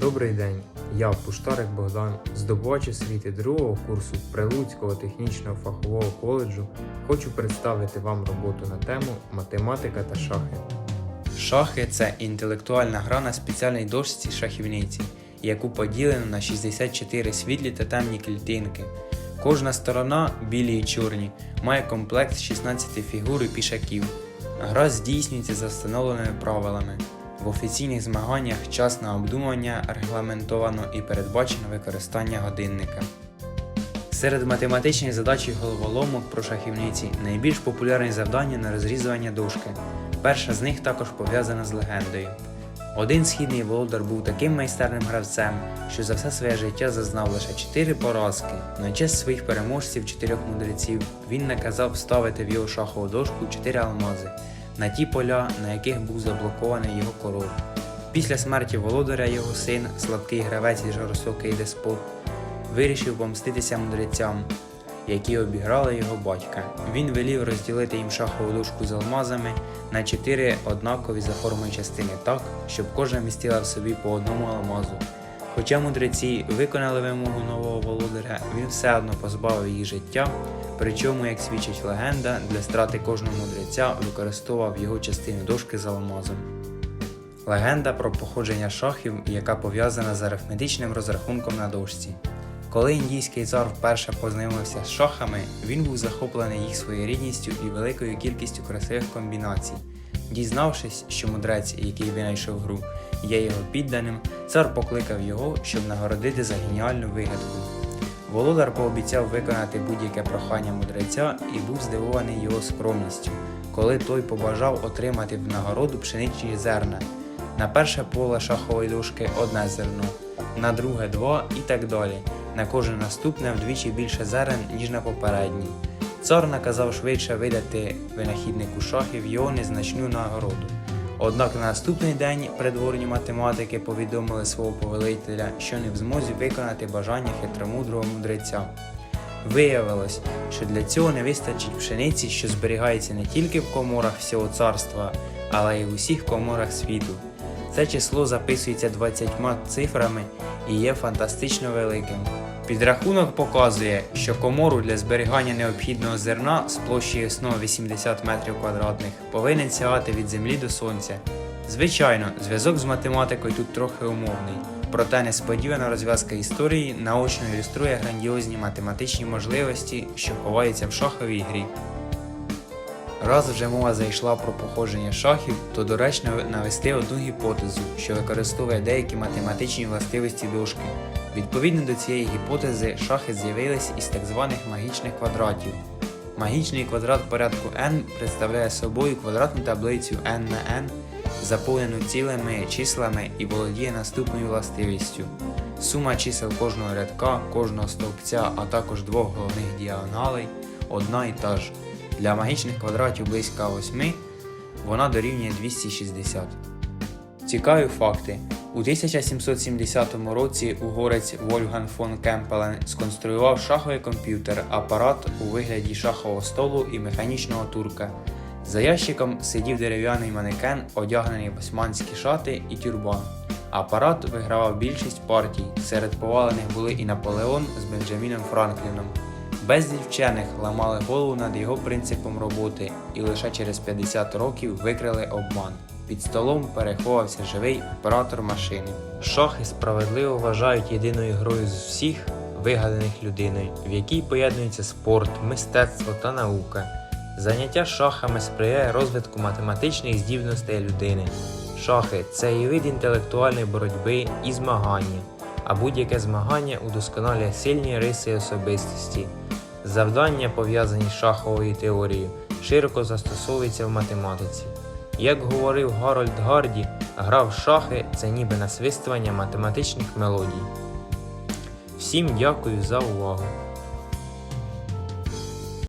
Добрий день, я Пуштарик Богдан, здобувач освіти другого курсу Прилуцького технічного фахового коледжу. Хочу представити вам роботу на тему математика та шахи. Шахи це інтелектуальна гра на спеціальній дошці шахівниці, яку поділено на 64 світлі та темні клітинки. Кожна сторона, білі і чорні, має комплект 16 фігур і пішаків. Гра здійснюється за встановленими правилами. В офіційних змаганнях час на обдумування регламентовано і передбачено використання годинника. Серед математичних задач і головоломок про шахівниці найбільш популярні завдання на розрізування дошки. Перша з них також пов'язана з легендою. Один східний володар був таким майстерним гравцем, що за все своє життя зазнав лише 4 поразки. На честь своїх переможців, чотирьох мудреців, він наказав ставити в його шахову дошку 4 алмази на ті поля, на яких був заблокований його король. Після смерті володаря його син, слабкий гравець і жорстокий деспот, вирішив помститися мудрецям, які обіграли його батька. Він велів розділити їм шахову дошку з алмазами на чотири однакові за формою частини так, щоб кожна містила в собі по одному алмазу. Хоча мудреці виконали вимогу нового володаря, він все одно позбавив їх життя, причому, як свідчить легенда, для страти кожного мудреця використовував його частину дошки з алмазом. Легенда про походження шахів, яка пов'язана з арифметичним розрахунком на дошці. Коли індійський цар вперше познайомився з шахами, він був захоплений їх своєрідністю і великою кількістю красивих комбінацій. Дізнавшись, що мудрець, який винайшов гру, є його підданим, цар покликав його, щоб нагородити за геніальну вигадку. Володар пообіцяв виконати будь-яке прохання мудреця і був здивований його скромністю, коли той побажав отримати в нагороду пшеничні зерна. На перше поле шахової дошки одне зерно, на друге два і так далі. На кожне наступне вдвічі більше зерен, ніж на попередній. Цар наказав швидше видати винахіднику шахів його незначну нагороду. Однак на наступний день придворні математики повідомили свого повелителя, що не в змозі виконати бажання хитромудрого мудреця. Виявилось, що для цього не вистачить пшениці, що зберігається не тільки в коморах всього царства, але й в усіх коморах світу. Це число записується 20 цифрами і є фантастично великим. Підрахунок показує, що комору для зберігання необхідного зерна з площею основи 80 метрів квадратних повинен сягати від землі до сонця. Звичайно, зв'язок з математикою тут трохи умовний, проте несподівана розв'язка історії наочно ілюструє грандіозні математичні можливості, що ховаються в шаховій грі. Раз вже мова зайшла про походження шахів, то доречно навести одну гіпотезу, що використовує деякі математичні властивості дошки. Відповідно до цієї гіпотези, шахи з'явились із так званих магічних квадратів. Магічний квадрат порядку n представляє собою квадратну таблицю n на n, заповнену цілими числами і володіє наступною властивістю. Сума чисел кожного рядка, кожного стовпця, а також двох головних діагоналей одна і та ж. Для магічних квадратів близько 8 вона дорівнює 260. Цікаві факти. У 1770 році угорець Вольфган фон Кемпелен сконструював шаховий комп'ютер, апарат у вигляді шахового столу і механічного турка. За ящиком сидів дерев'яний манекен, одягнений в османські шати і тюрбан. Апарат вигравав більшість партій. Серед повалених були і Наполеон з Бенджаміном Франкліном. Безліч вчених ламали голову над його принципом роботи і лише через 50 років викрили обман. Під столом переховався живий оператор машини. Шахи справедливо вважають єдиною грою з всіх, вигаданих людиною, в якій поєднується спорт, мистецтво та наука. Заняття шахами сприяє розвитку математичних здібностей людини. Шахи це і вид інтелектуальної боротьби і змагання, а будь-яке змагання удосконалює сильні риси особистості. Завдання, пов'язані з шаховою теорією, широко застосовуються в математиці. Як говорив Гарольд Гарді, гра в шахи це ніби насвистування математичних мелодій. Всім дякую за увагу!